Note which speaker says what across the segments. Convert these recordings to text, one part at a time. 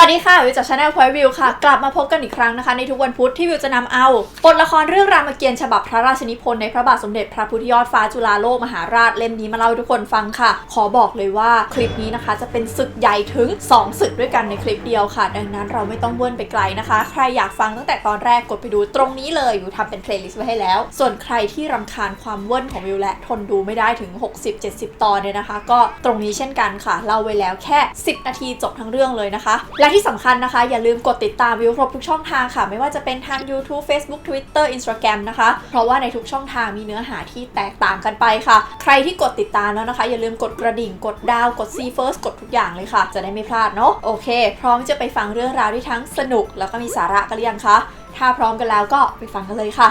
Speaker 1: สวัสดีค่ะ วิวจากชาแนลพอยวิวค่ะ กลับมาพบกันอีกครั้งนะคะ ในทุกวันพุธที่วิวจะนำเอาบทละครเรื่องรามเกียรติ์ฉบับพระราชนิพนธ์ในพระบาทสมเด็จพระพุทธยอดฟ้าจุฬาโลกมหาราชเล่มนี้มาเล่าให้ทุกคนฟังค่ะ ขอบอกเลยว่าคลิปนี้นะคะ จะเป็นศึกใหญ่ถึง 2 ศึกด้วยกันในคลิปเดียวค่ะ ดังนั้นเราไม่ต้องเวิ้นไปไกลนะคะ ใครอยากฟังตั้งแต่ตอนแรกกดไปดูตรงนี้เลยวิวทำเป็นเพลย์ลิสต์ไว้ให้แล้ว ส่วนใครที่รำคาญความเวิ้นของวิวและทนดูไม่ได้ถึง 60-70 ตอนเนี่ยนะคะ ก็ตรงนี้เช่นกันค่ะเล่าไว้แล้วแค่ 10 นาทีจบทั้งเรื่องเลยนะคะและที่สำคัญนะคะ อย่าลืมกดติดตามวิวครบทุกช่องทางค่ะ ไม่ว่าจะเป็นทาง YouTube Facebook Twitter Instagram นะคะ เพราะว่าในทุกช่องทางมีเนื้อหาที่แตกต่างกันไปค่ะ ใครที่กดติดตามแล้วนะคะ อย่าลืมกดกระดิ่งกดดาวกด See First กดทุกอย่างเลยค่ะ จะได้ไม่พลาดเนาะโอเค พร้อมจะไปฟังเรื่องราวที่ทั้งสนุก แล้วก็มีสาระกันหรือยังคะถ้าพร้อมกันแล้วก็ไปฟังกันเลยค่ะ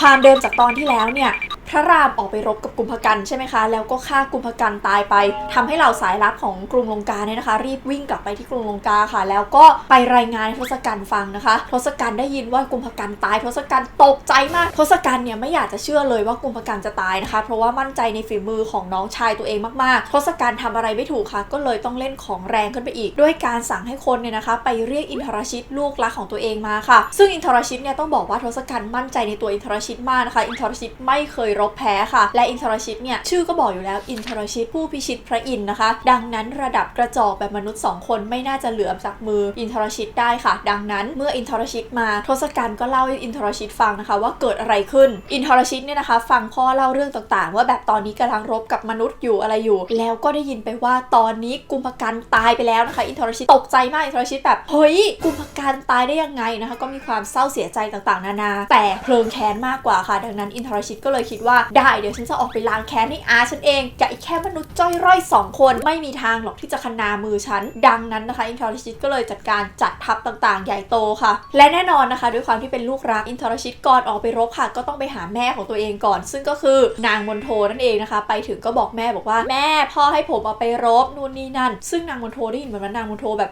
Speaker 1: ความเดิมจากตอนที่แล้วเนี่ย ระรามออกไปรบกับกุมภกันใช่ไหมคะ แล้วก็ฆ่ากุมภกันตายไปทำให้เหล่าสายลับของกรุงลงกาเนี่ยนะคะ รีบวิ่งกลับไปที่กรุงลงกาค่ะ แล้วก็ไปรายงานทศกัณฐ์ฟังนะคะ ทศกัณฐ์ได้ยินว่ากุมภกันตาย ทศกัณฐ์ตกใจมาก ทศกัณฐ์เนี่ยไม่อยากจะเชื่อเลยว่ากุมภกันจะตายนะคะ เพราะว่ามั่นใจในฝีมือของน้องชายตัวเองมากๆ ทศกัณฐ์ทำอะไรไม่ถูกค่ะ ก็เลยต้องเล่นของแรงขึ้นไปอีก ด้วยการสั่งให้คนเนี่ยนะคะ ไปเรียกอินทรชิตลูกรักของตัวเองมาค่ะ ซึ่งอินทรชิตเนี่ยต้องบอกว่าทศกัณฐ์มั่นใจในตัวอินทรชิตมากนะคะ อินทรชิตไม่เคยรบแพ้ค่ะ และอินทรชิตเนี่ยชื่อก็บอกอยู่แล้วอินทรชิตผู้พิชิตพระอินทร์นะคะ ดังนั้นระดับกระจอกแบบมนุษย์สองคนไม่น่าจะเหลือจากมืออินทรชิตได้ค่ะ ดังนั้นเมื่ออินทรชิตมาทศกัณฐ์ก็เล่าให้อินทรชิตฟังนะคะว่าเกิดอะไรขึ้น อินทรชิตเนี่ยนะคะ ฟังพ่อเล่าเรื่องต่างๆ ว่าแบบตอนนี้กำลังรบกับมนุษย์อยู่อะไรอยู่ แล้วก็ได้ยินไปว่าตอนนี้กุมภกันตายไปแล้วนะคะ อินทรชิตตกใจมากอินทรชิตแบบเฮ้ยกุมภกันตายได้ยังไงนะคะ ก็มีความเศร้าเสียใจต่างๆ นานา แต่เพลิงแค้นมากกว่าค่ะ ดังนั้นอินทรชิตก็เลยคิดว่าได้เดี๋ยวฉันจะออกไปล้างแค้นให้อาฉันเองกับอีกแค่มนุษย์จ้อยร่อยสองคนไม่มีทางหรอกที่จะคนามือฉัน ดังนั้นนะคะอินทรชิตก็เลยจัดการจัดทัพต่างๆ ใหญ่โตค่ะ และแน่นอนนะคะ ด้วยความที่เป็นลูกรักอินทรชิตก่อนออกไปรบค่ะ ก็ต้องไปหาแม่ของตัวเองก่อน ซึ่งก็คือนางมนโทนั่นเองนะคะ ไปถึงก็บอกแม่บอกว่าแม่พ่อให้ผมเอาไปรบนู่นนี่นั่น ซึ่งนางมนโทได้ยินแบบนั้นนางมนโทแบบ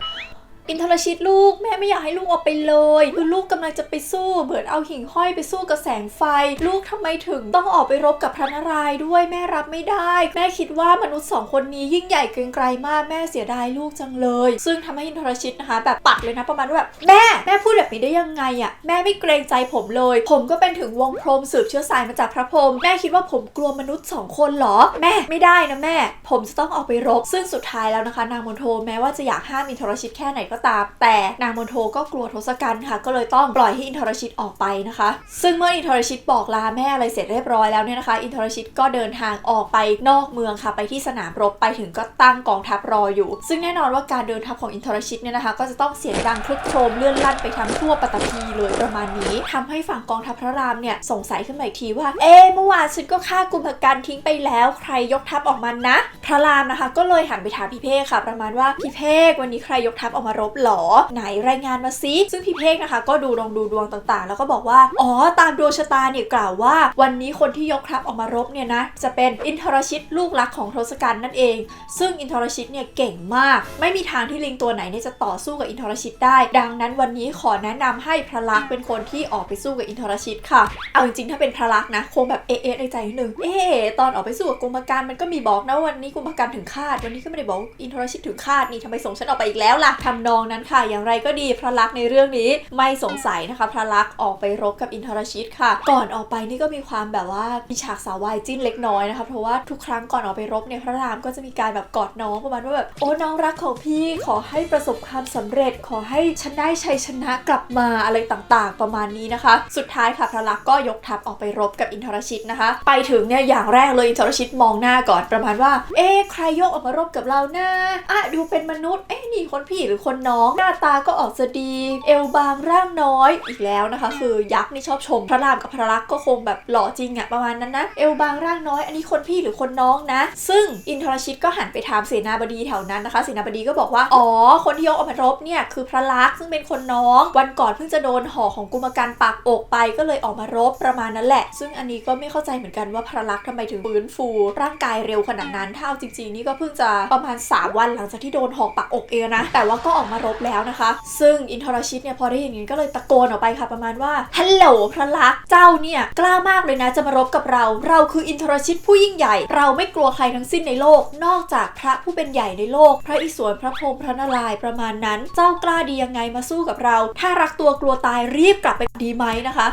Speaker 1: อินทรชิตลูกแม่ไม่อยากให้ลูกออกไปเลยคือลูกกำลังจะไปสู้เหมือนเอาหิ่งห้อยไปสู้กับแสงไฟ ลูกทำไมถึงต้องออกไปรบกับพระนารายณ์ด้วยแม่รับไม่ได้ แม่คิดว่ามนุษย์สองคนนี้ยิ่งใหญ่เกรียงไกรมากแม่เสียดายลูกจังเลย ซึ่งทำให้อินทรชิตนะคะ แบบปัดเลยนะประมาณว่าแบบแม่แม่พูดแบบนี้ได้ยังไงอะ่ะแม่ไม่เกรงใจผมเลย ผมก็เป็นถึงวงพรมสืบเชื้อสายมาจากพระพรหมแม่คิดว่าผมกลัวมนุษย์สองคนหรอ แม่ไม่ได้นะแม่ ผมจะต้องออกไปรบ ซึ่งสุดท้ายแล้วนะคะ นางมนโทแม้ว่าจะอยากห้ามอินทรชิตแค่ไหนก็ตาม แต่นางมนโทก็กลัวทศกัณฐ์ค่ะ ก็เลยต้องปล่อยให้อินทรชิตออกไปนะคะ ซึ่งเมื่ออินทรชิตบอกลาแม่อะไรเสร็จเรียบร้อยแล้วเนี่ยนะคะ อินทรชิตก็เดินทางออกไปนอกเมืองค่ะ ไปที่สนามรบไปถึงก็ตั้งกองทัพรออยู่ ซึ่งแน่นอนว่าการเดินทัพของอินทรชิตเนี่ยนะคะ ก็จะต้องเสียงดังคลึกโครมเลื่อนลั่นไปทั้งทั่วปัตตภีเลยประมาณนี้ทำให้ฝั่งกองทัพพระรามเนี่ยสงสัยขึ้นมาอีกทีว่า เอ๊ะเมื่อวานฉันก็ฆ่ากุมภกันทิ้งไปแล้วใครยกทัพออกมานะ พระรามนะคะ ก็เลยหันไปถามพี่เพกค่ะ ประมาณว่าพี่เพกวันนี้ใครยกทัพออกมารบหรอ ไหนรายงานมาซิ ซึ่งพี่เพกนะคะ ก็ดูดวงดูดวงต่างๆ แล้วก็บอกว่า อ๋อ ตามดวงชะตาเนี่ยกล่าวว่า วันนี้คนที่ยกทัพออกมารบเนี่ยนะ จะเป็นอินทรชิตลูกรักของทศกัณฐ์นั่นเอง ซึ่งอินทรชิตเนี่ยเก่งมาก ไม่มีทางที่ลิงตัวไหนเนี่ยจะต่อสู้กับอินทรชิตได้ ดังนั้นวันนี้ขอแนะนำให้พระลักษมณ์เป็นคนที่ออกไปสู้กับอินทรชิตค่ะ เอาจริงๆถ้าเป็นพระลักษณ์นะคงแบบเอเอะในใจนิดนึง เอ๊ะตอนออกไปสู้กับกุมภกันมันก็มีบอกนะวันนี้กุมภกันถึงคาด วันนี้ก็ไม่ได้บอกอินทรชิตถึงคาดนี่ทำไมส่งฉันออกไปอีกแล้วล่ะทำนองนั้นค่ะ อย่างไรก็ดีพระลักษณ์ในเรื่องนี้ไม่สงสัยนะคะ พระลักษณ์ออกไปรบกับอินทรชิตค่ะ ก่อนออกไปนี่ก็มีความแบบว่ามีฉากสาววายจิ้นเล็กน้อยนะคะเพราะว่าทุกครั้งก่อนออกไปรบเนี่ยพระรามก็จะมีการแบบกอดน้องประมาณว่าแบบโอ้น้องรักของพี่ขอให้ประสบความสำเร็จ ขอให้ฉันได้ชัยชนะกลับมาอะไรต่างๆ ประมาณนี้นะคะ สุดท้ายค่ะพระลักษณ์ก็ยกทัพออกไปรบกับอินทรชิตนะคะ ไปถึงเนี่ยอย่างแรกเลยอินทรชิตมองหน้าก่อนประมาณว่า เอ๊ใครยกออกมารบกับเราหนะอะดูเป็นมนุษย์เอ๊นี่คนพี่หรือคนน้อง หน้าตาก็ออกจะดี เอวบางร่างน้อยอีกแล้วนะคะ คือยักษ์นี่ชอบชม พระรามกับพระลักษณ์ก็คงแบบหล่อจริงอะประมาณนั้นนะเอวบางร่างน้อย อันนี้คนพี่หรือคนน้องนะ ซึ่งอินทรชิตก็หันไปถามเสนาบดีแถวนั้นนะคะเสนาบดีก็บอกว่าอ๋อคนที่ยกออกมารบเนี่ยคือพระลักษณ์ซึ่งเป็นคนน้อง วันก่อนเพิ่งจะโดนห่อของกุมารกันปักอกไปก็เลยออกมารบประมาณนั้นแหละ ซึ่งอันนี้ก็ไม่เข้าใจเหมือนกันว่าพระลักษณ์ทำไมถึงฟื้นฟู ร่างกายเร็วขนาดนั้นถ้าเอาจริงๆนี่ก็เพิ่งจะประมาณ 3 วันหลังจากที่โดนห่อปักอกเองนะแต่ว่าก็ออกมารบแล้วนะคะ ซึ่งอินทรชิตเนี่ยพอได้ยินงนี้ก็เลยตะโกนออกไปค่ะประมาณว่าฮัลโหลพระลักษ์เจ้าเนี่ยกล้ามากเลยนะจะมารบกับเรา เราคืออินทรชิตผู้ยิ่งใหญ่ เราไม่กลัวใครทั้งสิ้นในโลก นอกจากพระผู้เป็นใหญ่ในโลก พระอิศวรพระพรหมพระนารายณ์ประมาณนั้น เจ้ากล้าดียังไงมาสู้กับเรา ถ้ารักตัวกลัวตายรีบกลับไปดีไหมนะคะ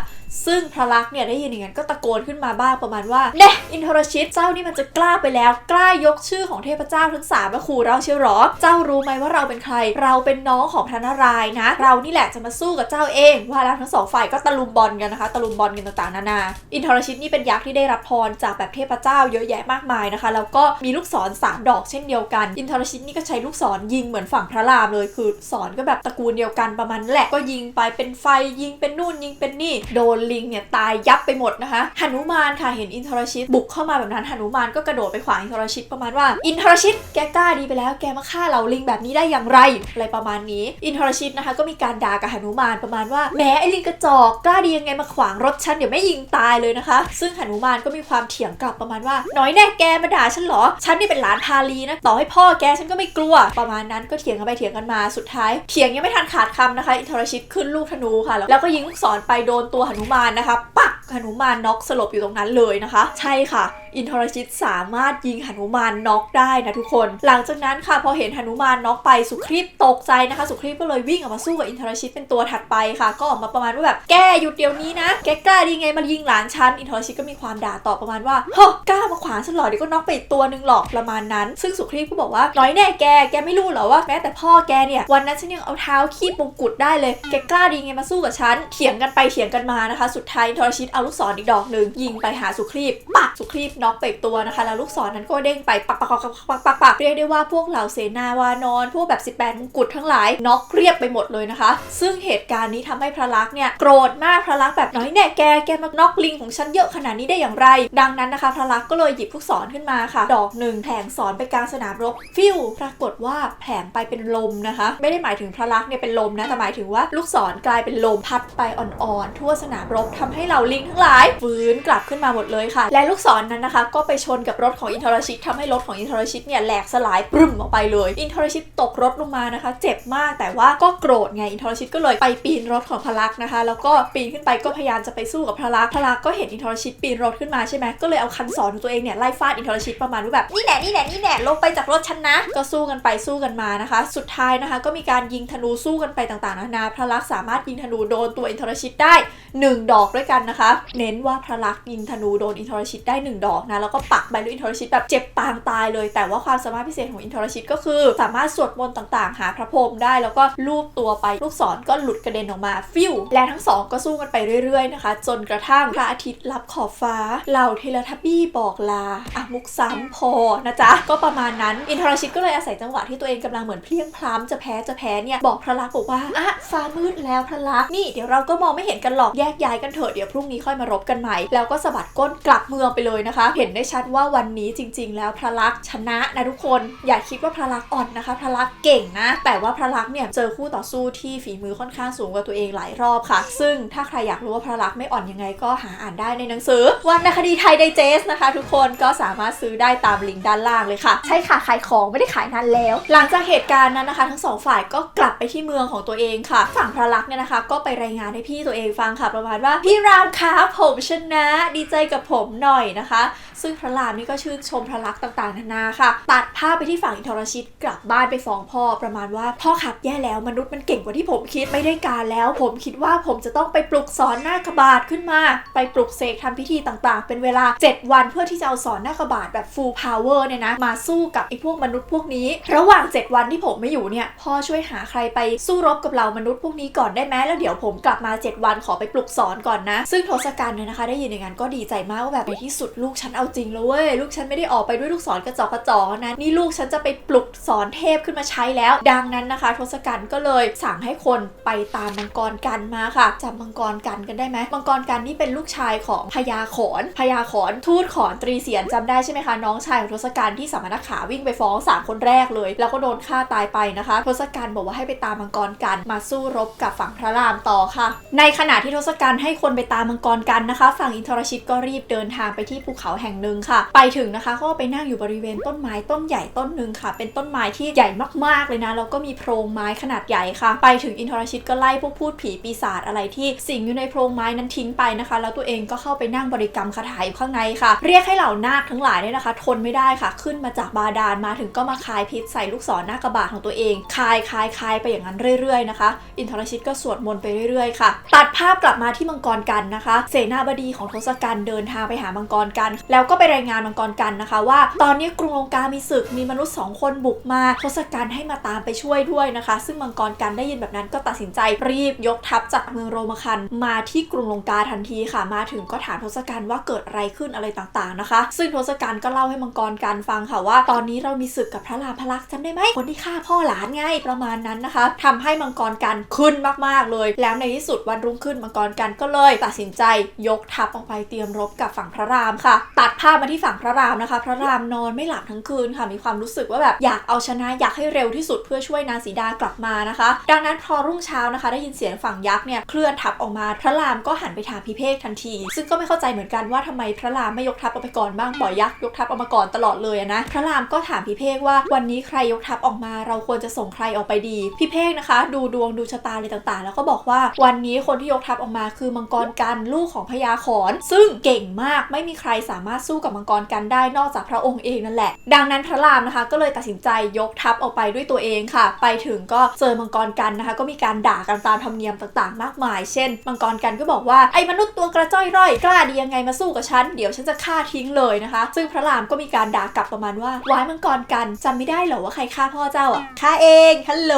Speaker 1: ซึ่งพระลักษณ์เนี่ยได้ยินอย่างนั้นก็ตะโกนขึ้นมาบ้างประมาณว่าเน่อินทรชิตเจ้านี่มันจะกล้าไปแล้ว กล้ายกชื่อของเทพเจ้าทั้งสามมาขู่เราเชียวหรอ เจ้ารู้ไหมว่าเราเป็นใคร เราเป็นน้องของพระนารายณ์นะ เรานี่แหละจะมาสู้กับเจ้าเอง ว่าแล้วทั้งสองฝ่ายก็ตะลุมบอลกันนะคะ ตะลุมบอลกันต่างๆนานา อินทรชิตนี่เป็นยักษ์ที่ได้รับพรจากแบบเทพเจ้าเยอะแยะมากมายนะคะ แล้วก็มีลูกศรสามดอกเช่นเดียวกัน อินทรชิตนี่ก็ใช้ลูกศรยิงเหมือนฝั่งพระรามเลย คือศรก็แบบตระกูลเดียวกันประมาณนั้นแหละ ก็ยิงไปเป็นไฟยิงเป็นนู่นยิงเป็นนี่ โดนลิงเนี่ยตายยับไปหมดนะคะหนุมานค่ะเห็นอินทรชิตบุกเข้ามาแบบนั้นหนุมานก็กระโดดไปขวางอินทรชิตประมาณว่า อินทรชิตแกกล้าดีไปแล้วแกมาฆ่าเราลิงแบบนี้ได้อย่างไรอะไรประมาณนี้ อินทรชิตนะคะ ก็มีการด่ากับหนุมานประมาณว่าแหมไอ้ลิงกระจอกกล้าดียังไงมาขวางรถฉันเดี๋ยวไม่ยิงตายเลยนะคะ ซึ่งหนุมานก็มีความเถียงกลับประมาณว่าน้อยแน่แกมาด่าฉันเหรอ ฉันนี่เป็นหลานพาลีนะต่อให้พ่อแกฉันก็ไม่กลัวประมาณนั้นก็เถียงกันไปเถียงกันมาสุดท้ายเถียงยังไม่ทันขาดคำนะคะ อินทรชิตขึ้นลูกธนูค่ะ แล้วก็ยิงลูกศรไปโดนตัวหนุมานนะคะ ปักหนุมานน็อกสลบอยู่ตรงนั้นเลยนะคะ ใช่ค่ะ อินทรชิตสามารถยิงหนุมานน็อกได้นะทุกคน หลังจากนั้นค่ะพอเห็นหนุมานน็อกไปสุครีพตกใจนะคะ สุครีพก็เลยวิ่งออกมาสู้กับอินทรชิตเป็นตัวถัดไปค่ะ ก็ออกมาประมาณว่าแบบแกหยุดเดี๋ยวนี้นะแกกล้าดีไงมายิงหลานฉันอินทรชิตก็มีความด่าตอบประมาณว่าเฮ้กล้ามาขวางฉันหรอเดี๋ยวก็น็อกไปอีกตัวหนึ่งหรอกประมาณนั้น ซึ่งสุครีพก็บอกว่าน้อยแน่แกแกไม่รู้หรอว่าแม้แต่พ่อแกเนี่ยวันนั้นฉันยังเอาเท้าคีบมงกุฎได้เลยแกกล้าดีไงมาสู้กับฉันเถียงกันไปเถียงกันมานะคะสุดท้ายอินทรชิตเอาลูกศรอีกดอกหนึ่งยิงไปหาสุครีพปักสุครีพน็อกไปอีกตัวนะคะ แล้วลูกศรนั้นก็เด้งไปปักปักปักปักปักปักปักเรียกได้ว่าพวกเหล่าเสนาวานอนพวกแบบ 18มงกุฎทั้งหลายน็อกเรียบไปหมดเลยนะคะ ซึ่งเหตุการณ์นี้ทำให้พระลักษณ์เนี่ยโกรธมากพระลักษณ์แบบน้อยแน่แกแกมาน็อกลิงของฉันเยอะขนาดนี้ได้อย่างไร ดังนั้นนะคะพระลักษณ์ก็เลยหยิบลูกศรขึ้นมาค่ะ ดอกหนึ่งแผงสอนไปกลางสนามรบฟิวปรากฏว่าแผงไปเป็นลมนะคะ ไม่ได้หมายถึงพระลักษณ์เนี่ยเป็นลมนะแต่หมายถึงว่าลูกศรกลายเป็นลมพัดไปอ่อนๆทั่วสนามรบทำให้เหล่าลิงทั้งหลายฟื้นกลับขึ้นมาหมดเลยค่ะ และลูกศรนั้นนะคะ ก็ไปชนกับรถของอินทรชิตทำให้รถของอินทรชิตเนี่ยแหลกสลายปรึมออกไปเลย อินทรชิตตกรถลงมานะคะ เจ็บมากแต่ว่าก็โกรธไงอินทรชิตก็เลยไปปีนรถของพระลักษณ์นะคะ แล้วก็ปีนขึ้นไปก็พยายามจะไปสู้กับพระลักษณ์พระลักษณ์ก็เห็นอินทรชิตปีนรถขึ้นมาใช่ไหมก็เลยเอาคันศรของตัวเองเนี่ยไล่ฟาดอินทรชิตประมาณว่าแบบนี่แหละนี่แหละนี่แหละลงไปจากรถฉันนะ ก็สู้กันไปสู้กันมานะคะ สุดท้ายนะคะ ก็มีการยิงธนูสู้กันไปต่างๆนานาพระลักษณ์สามารถยิงธนูโดนตัวอินทรชิตได้1ดอกด้วยกันนะคะ เน้นว่าพระลักษณ์ยิงธนูโดนอินทรชิตได้ 1 ดอกนะ แล้วก็ปักไปด้วยอินทรชิตแบบเจ็บปางตายเลย แต่ว่าความสามารถพิเศษของอินทรชิตก็คือ สามารถสวดมนต์ต่างๆ หาพระพรหมได้ แล้วก็ลูบตัวไปลูกศรก็หลุดกระเด็นออกมาฟิวและทั้งสองก็สู้กันไปเรื่อยๆนะคะ จนกระทั่งพระอาทิตย์ลับขอบฟ้าเหล่าเทเลทับบี้บอกลาอะมุกซ้ำพอนะจ๊ะก็ประมาณนั้นอินทรชิตก็เลยอาศัยจังหวะที่ตัวเองกำลังเหมือนเพลียงพล้ำจะแพ้จะแพ้เนี่ยบอกพระลักษณ์บอกว่าอะฟ้ามืดแล้วพระลักษณ์นี่เดี๋ยวเราก็มองไม่เห็นกันหรอกแยกย้ายกันเถอะเดี๋ยวพรุ่งนี้ค่อยมารบกันใหม่ แล้วก็สะบัดก้นกลับเมืองไปเลยนะคะ เห็นได้ชัดว่าวันนี้จริง ๆ แล้วพระลักษณ์ชนะนะทุกคน อย่าคิดว่าพระลักษณ์อ่อนนะคะ พระลักษณ์เก่งนะ แต่ว่าพระลักษณ์เนี่ยเจอคู่ต่อสู้ที่ฝีมือค่อนข้างสูงกว่าตัวเองหลายรอบค่ะ ซึ่งถ้าใครอยากรู้ว่าพระลักษณ์ไม่อ่อนยังไงก็หาอ่านได้ในหนังสือวรรณคดีไทยไดเจสนะคะ ทุกคนก็สามารถซื้อได้ตามลิงก์ด้านล่างเลยค่ะ ใช่ค่ะขายของไม่ได้ขายนานแล้ว หลังจากเหตุการณ์นั้นนะคะ ทั้งสองฝ่ายก็กลับไปที่เมืองของตัวเองค่ะ ฝั่งพระลักษณ์เนี่ยนะคะ ก็ไปรายงานให้พี่ตัวเองฟังค่ะประมาณว่าพี่รามคะผมชนะดีใจกับผมหน่อยนะคะ ซึ่งพระรามนี่ก็ชื่นชมพระลักษณ์ต่างๆนานาค่ะ ตัดภาพไปที่ฝั่งอินทรชิตกลับบ้านไปฟ้องพ่อประมาณว่าพ่อขับแย่แล้วมนุษย์มันเก่งกว่าที่ผมคิดไม่ได้การแล้ว ผมคิดว่าผมจะต้องไปปลุกสอนหน้ากระบาดขึ้นมา ไปปลุกเสกทำพิธีต่างๆ เป็นเวลา 7 วันเพื่อที่จะเอาสอนหน้ากระบาดแบบ full power เนี่ยนะมาสู้กับไอ้พวกมนุษย์พวกนี้ ระหว่าง 7 วันที่ผมไม่อยู่เนี่ยพ่อช่วยหาใครไปสู้รบกับเรามนุษย์พวกนี้ก่อนได้ไหมแล้วเดี๋ยวผมกลับมา 7 วันขอไปปลุกสอนก่อนนะ ซึ่งทศกัณฐ์เนี่ยนะคะ ได้ยินอย่างนั้นก็ดีใจมากว่าแบบในที่สุดลูกฉันเอาจริงแล้วเว้ยลูกฉันไม่ได้ออกไปด้วยลูกศรกระจอกกระจอกนะนี่ลูกฉันจะไปปลุกสอนเทพขึ้นมาใช้แล้ว ดังนั้นนะคะ ทศกัณฐ์ก็เลยสั่งให้คนไปตามมังกรกันมาค่ะจำมังกรกันกันได้ไหมมังกรกันนี่เป็นลูกชายของพญาขอนพญาขอนทูตขอนตรีเสียนจำได้ใช่ไหมคะน้องชายของทศกัณฐ์ที่สามณขาวิ่งไปฟ้องสามคนแรกเลย แล้วก็โดนฆ่าตายไปนะคะ ทศกัณฐ์บอกว่าให้ไปตามมังกรกันมาสู้รบกับฝั่งพระรามต่อค่ะ ในขณะที่ทศกัณการให้คนไปตามมังกรกันนะคะ ฝั่งอินทรชิตก็รีบเดินทางไปที่ภูเขาแห่งหนึ่งค่ะ ไปถึงนะคะก็ไปนั่งอยู่บริเวณต้นไม้ต้นใหญ่ต้นหนึ่งค่ะ เป็นต้นไม้ที่ใหญ่มากๆเลยนะแล้วก็มีโพรงไม้ขนาดใหญ่ค่ะ ไปถึงอินทรชิตก็ไล่พวกพูดผีปีศาจอะไรที่สิงอยู่ในโพรงไม้นั้นทิ้งไปนะคะ แล้วตัวเองก็เข้าไปนั่งบริกรรมคาถาอยู่ข้างในค่ะ เรียกให้เหล่านาคทั้งหลายเนี่ยนะคะ ทนไม่ได้ค่ะ ขึ้นมาจากบาดาลมาถึงก็มาคายพิษใส่ลูกศรหน้ากระบาดของตัวเอง คายคายคายไปอย่างนั้นเรื่อยๆนะคะ อินทรชิตก็สวดมนต์ไปเรื่อยๆค่ะ ตัดภาพกลับมาที่มังกรกันนะคะ เสนาบดีของทศกัณฐ์เดินทางไปหามังกรกัน แล้วก็ไปรายงานมังกรกันนะคะ ว่าตอนนี้กรุงลงกามีศึกมีมนุษย์สองคนบุกมาทศกัณฐ์ให้มาตามไปช่วยด้วยนะคะ ซึ่งมังกรกันได้ยินแบบนั้นก็ตัดสินใจรีบยกทัพจากเมืองโรมคัน มาที่กรุงลงกาทันทีค่ะ มาถึงก็ถามทศกัณฐ์ว่าเกิดอะไรขึ้นอะไรต่างๆนะคะ ซึ่งทศกัณฐ์ก็เล่าให้มังกรกันฟังค่ะว่า ตอนนี้เรามีศึกกับพระรามพลักษ์จำได้ไหมคนที่ฆ่าพ่อหลานไงประมาณนั้นนะคะทำให้มังกรกันขึ้นมากๆเลย แล้วในที่สุดวันรุ่งขึ้นมังกรกันก็เลยตัดสินใจยกทัพออกไปเตรียมรบกับฝั่งพระรามค่ะ ตัดภาพมาที่ฝั่งพระรามนะคะ พระรามนอนไม่หลับทั้งคืนค่ะ มีความรู้สึกว่าแบบอยากเอาชนะอยากให้เร็วที่สุดเพื่อช่วยนางสีดากลับมานะคะ ดังนั้นพอรุ่งเช้านะคะ ได้ยินเสียงฝั่งยักษ์เนี่ยเคลื่อนทัพออกมา พระรามก็หันไปถามพิเภกทันที ซึ่งก็ไม่เข้าใจเหมือนกันว่าทำไมพระรามไม่ยกทัพออกไปก่อนบ้างปล่อยยักษ์ยกทัพออกมาก่อนตลอดเลยนะ พระรามก็ถามพิเภกว่าวันนี้ใครยกทัพออกมา เราควรจะส่งใครออกไปดี พิเภกนะคะ ดูดวงดูชะตาอะไรต่างๆ แล้วก็บอกว่าวันนี้คนที่ยกทัพออกมาคือมังกรกันลูกของพญาขอนซึ่งเก่งมากไม่มีใครสามารถสู้กับมังกรกันได้นอกจากพระองค์เองนั่นแหละ ดังนั้นพระรามนะคะ ก็เลยตัดสินใจยกทัพออกไปด้วยตัวเองค่ะ ไปถึงก็เจอมังกรกันนะคะ ก็มีการด่ากันตามธรรมเนียมต่างๆ มากมาย เช่น มังกรกันก็บอกว่าไอ้มนุษย์ตัวกระจ้อยร่อยกล้าดียังไงมาสู้กับฉันเดี๋ยวฉันจะฆ่าทิ้งเลยนะคะ ซึ่งพระรามก็มีการด่ากลับประมาณว่าวายมังกรกันจำไม่ได้เหรอว่าใครฆ่าพ่อเจ้าอะฆ่าเองฮัลโหล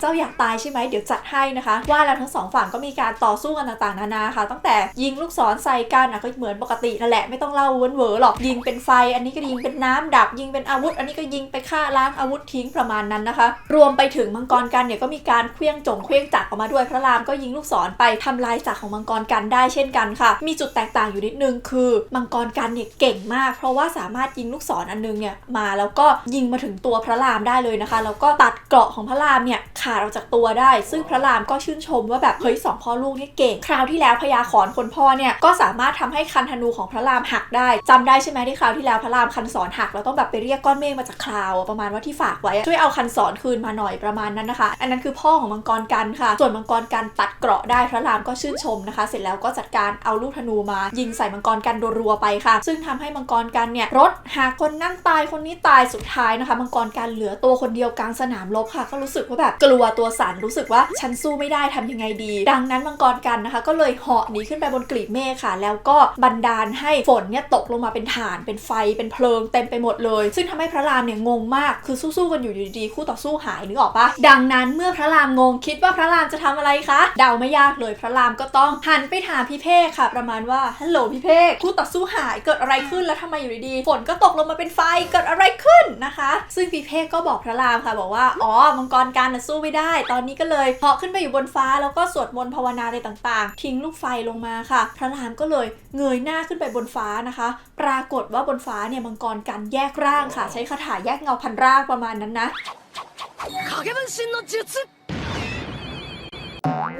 Speaker 1: เจ้าอยากตายใช่ไหมเดี๋ยวจัดให้นะคะ ว่าแล้วทั้งสองฝั่งก็มีการต่อสู้กันต่างๆนานาค่ะ ตั้งแต่ยิงลูกศรใส่กันอะก็เหมือนปกตินั่นแหละไม่ต้องเล่าเวินเวอหรอกยิงเป็นไฟ อันนี้ก็ยิงเป็นน้ำดับ ยิงเป็นอาวุธ อันนี้ก็ยิงไปฆ่าล้างอาวุธทิ้งประมาณนั้นนะคะ รวมไปถึงมังกรกันเนี่ยก็มีการเคลื่องจงเคลื่องจักรออกมาด้วยพระรามก็ยิงลูกศรไปทำลายจักรของมังกรกันได้เช่นกันค่ะ มีจุดแตกต่างอยู่นิดนึงคือมังกรกันเนี่ยเก่งมาก เพราะว่าสามารถยิงลูกศรอันนึงเนี่ยมาแล้วก็ยิงมาถึงตัวพระรามได้เลยนะคะแล้วก็ตัดเกราะของพระรามเนี่ยขาดออกจากตัวได้ ซึ่งพระรามก็ชื่นชมว่าแบบเฮ้ยสองพ่อลูกนี่เก่งคราวที่แล้วพญาขอนคนพ่อเนี่ยก็สามารถทำให้คันธนูของพระรามหักได้จำได้ใช่ไหมที่คราวที่แล้วพระรามคันศรหักแล้วต้องแบบไปเรียกก้อนเมฆมาจากคลาวอะประมาณว่าที่ฝากไว้ช่วยเอาคันศรคืนมาหน่อยประมาณนั้นนะคะ อันนั้นคือพ่อของมังกรกันค่ะ ส่วนมังกรกันตัดเกราะได้พระรามก็ชื่นชมนะคะ เสร็จแล้วก็จัดการเอาลูกธนูมา ยิงใส่มังกรกันรัวๆไปค่ะ ซึ่งทำให้มังกรกันเนี่ยรถหาคนนั่นตายคนนี้ตายสุดท้ายนะคะมังกรกันเหลือตัวคนเดียวกลางสนามรบค่ะ ก็รู้สึกว่าแบบกลัวตัวสั่นรู้สึกว่าฉันสู้ไม่ได้ทำยังไงดี ดังนั้นมังกรกันนะคะก็เลยเหาะหนีขึ้นไปบนกลีบเมฆค่ะ แล้วก็บันดาลให้ฝนเนี่ยตกลงมาเป็นฐาน เป็นไฟ เป็นเพลิงเต็มไปหมดเลย ซึ่งทำให้พระรามเนี่ยงงมาก คือสู้ๆกันอยู่ดีๆคู่ต่อสู้หายนึกออกปะดังนั้นเมื่อพระรามงงคิดว่าพระรามจะทำอะไรคะ เดาไม่ยากเลย พระรามก็ต้องหันไปถามพี่เพกค่ะ ประมาณว่าฮัลโหลพี่เพกคู่ต่อสู้หายเกิดอะไรขึ้นแล้วทำไมอยู่ดีๆฝนก็ตกลงมาเป็นไฟเกิดอะไรขึ้นนะคะ ซึ่งพี่เพกก็บอกพระรามค่ะบอกว่าอ๋อมังกรการน่ะสู้ไม่ได้ ตอนนี้ก็เลยเหาะขึ้นไปอยู่บนฟ้าแล้วก็สวดมนต์ภาวนาอะไรต่างๆทิ้ทิ้งลูกไฟลงมาค่ะ พระรามก็เลยเงยหน้าขึ้นไปบนฟ้านะคะ ปรากฏว่าบนฟ้าเนี่ยมังกรกันแยกร่างค่ะ ใช้คาถาแยกเงาพันร่างประมาณนั้นนะ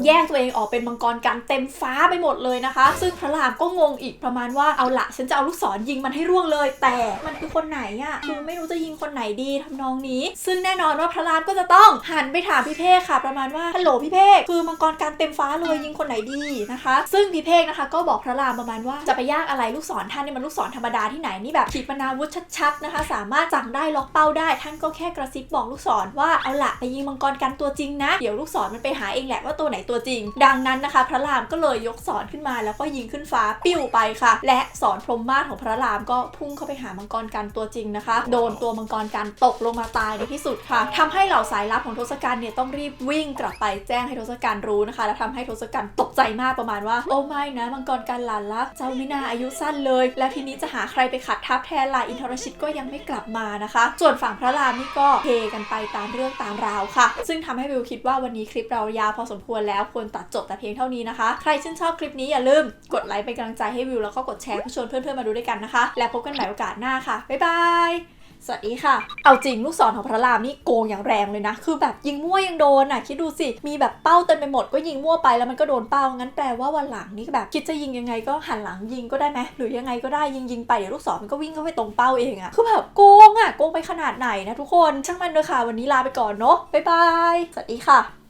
Speaker 1: แยกตัวเองออกเป็นมังกรกันเต็มฟ้าไปหมดเลยนะคะ ซึ่งพระรามก็งงอีกประมาณว่าเอาละฉันจะเอาลูกศรยิงมันให้ร่วงเลย แต่มันคือคนไหนอะคือไม่รู้จะยิงคนไหนดีทำนองนี้ ซึ่งแน่นอนว่าพระรามก็จะต้องหันไปถามพี่เพกค่ะ ประมาณว่าฮัลโหลพี่เพกคือมังกรกันเต็มฟ้าเลยยิงคนไหนดีนะคะ ซึ่งพี่เพกนะคะ ก็บอกพระรามประมาณว่าจะไปยากอะไรลูกศรท่านนี่มันลูกศรธรรมดาที่ไหนนี่แบบขีปนาวุธชัดๆนะคะ สามารถสั่งได้ล็อกเป้าได้ ท่านก็แค่กระซิบบอกลูกศรว่าเอาละไปยิงมังกรกันตัวจริงนะเดี๋ยวลูกศรมันไปหาเองแหละว่าตัวไหนตัวจริง ดังนั้นนะคะ พระรามก็เลยยกศรขึ้นมา แล้วก็ยิงขึ้นฟ้าปิ้วไปค่ะ และศรพรหมมาศของพระรามก็พุ่งเข้าไปหามังกรกันตัวจริงนะคะ โดนตัวมังกรกันตกลงมาตายในที่สุดค่ะทำให้เหล่าสายลับของทศกัณฐ์เนี่ยต้องรีบวิ่งกลับไปแจ้งให้ทศกัณฐ์รู้นะคะ แล้วทำให้ทศกัณฐ์ตกใจมากประมาณว่า โอ้ไม่นะมังกรกันหลานรักเจ้าไม่น่าอายุสั้นเลย แล้วทีนี้จะหาใครไปขัดทับแทนล่ะอินทรชิตก็ยังไม่กลับมานะคะ ส่วนฝั่งพระรามนี่ก็เทกันไปตามเรื่องตามราวค่ะ ซึ่งทำให้วิวคิดว่าวันนี้คลิปเรายาวพอสมควรแล้วควรตัดจบแต่เพียงเท่านี้นะคะ ใครชื่นชอบคลิปนี้อย่าลืมกดไลค์เป็นกำลังใจให้วิวแล้วก็กดแชร์เพื่อชวนเพื่อนๆมาดูด้วยกันนะคะ แล้วพบกันใหม่โอกาสหน้าค่ะ บ๊ายบาย สวัสดีค่ะ เอาจริงลูกศรของพระรามนี่โกงอย่างแรงเลยนะ คือแบบยิงมั่วยังโดนอะ คิดดูสิ มีแบบเป้าเต็มไปหมดก็ยิงมั่วไปแล้วมันก็โดนเป้า งั้นแปลว่าวันหลังนี่แบบคิดจะยิงยังไงก็หันหลังยิงก็ได้ไหมหรือยังไงก็ได้ยิงยิงไปเดี๋ยวลูกศรมันก็วิ่งเข้าไปตรงเป้าเองอะ คือแบบโกงอะโกงไปขนาดไหนนะทุกคน ช่างมันเลยค่ะวันนี้ลาไปก่อนเนาะบ๊ายบาย สวัสดีค่ะ